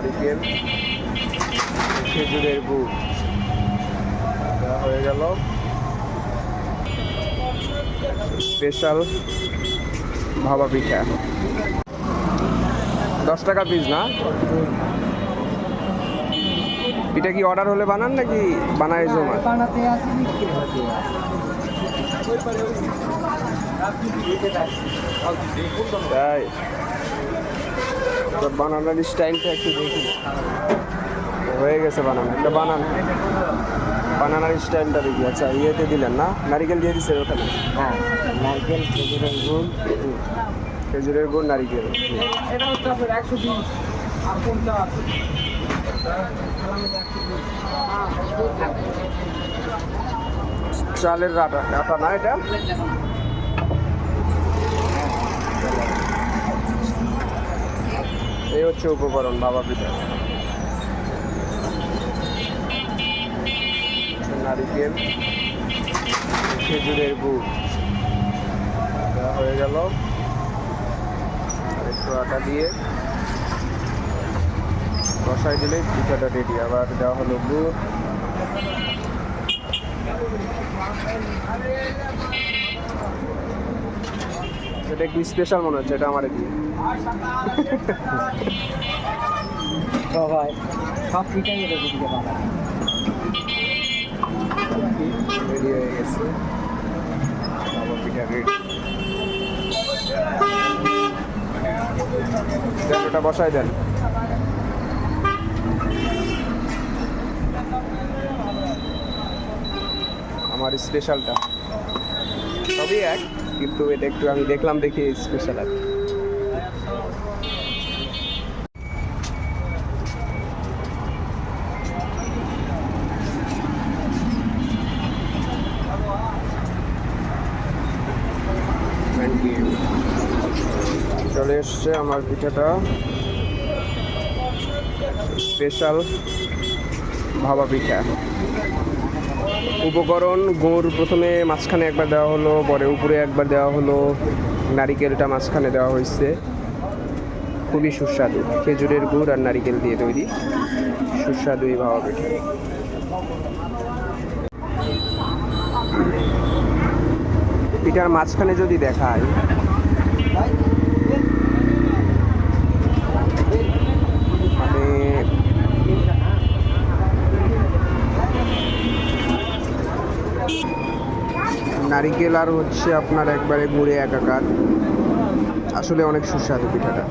নারিকেল খেজুরের গুড় হয়ে গেল। স্পেশাল ভাবা পিঠা। দশ টাকা পিস না? পিঠা কি অর্ডার হলে বানান নাকি বানায় জমা? তাই। বানানোর স্টাইলটা একটু দেখি। হয়ে গেছে বানানো। এটা বানান। বানানোর স্টাইলটা দেখি। আচ্ছা ইয়েতে দিলেন না? নারিকেল দিয়ে দিচ্ছে ওখানে? হ্যাঁ নারকেল খেজুরের গুড়। খেজুরের গুড় নারিকেল। চালের আটা আটা না এটা? হচ্ছে উপকরণ বাবা পিঠা নারিকেল খেজুরের গুড় হয়ে গেল। একটু আটা দিয়ে বসাই দিলেই পিঠাটা রেডি আবার দেওয়া হলো গুড় এটা একটু স্পেশাল মনে হচ্ছে এটা আমার দিয়ে সবাই সব পিঠাই এরকম দিকে রেডি হয়ে গেছে। বাবা পিঠা রেডি ওটা বসাই দেন। আমার স্পেশালটা সবই এক? কিন্তু এটা একটু আমি দেখলাম দেখি স্পেশাল আর চলে এসছে আমার পিঠাটা। স্পেশাল ভাবা পিঠা। উপকরণ, গুড় প্রথমে মাঝখানে একবার দেওয়া হলো, পরে উপরে একবার দেওয়া হলো। নারিকেলটা মাঝখানে দেওয়া হয়েছে। খুবই সুস্বাদু। খেজুরের গুড় আর নারিকেল দিয়ে তৈরি। সুস্বাদু এই ভাবা পিঠা। পিঠার মাঝখানে যদি দেখায় মানে নারিকেল আর হচ্ছে আপনার একবারে গুড়ে একাকার। আসলে অনেক সুস্বাদু পিঠাটা।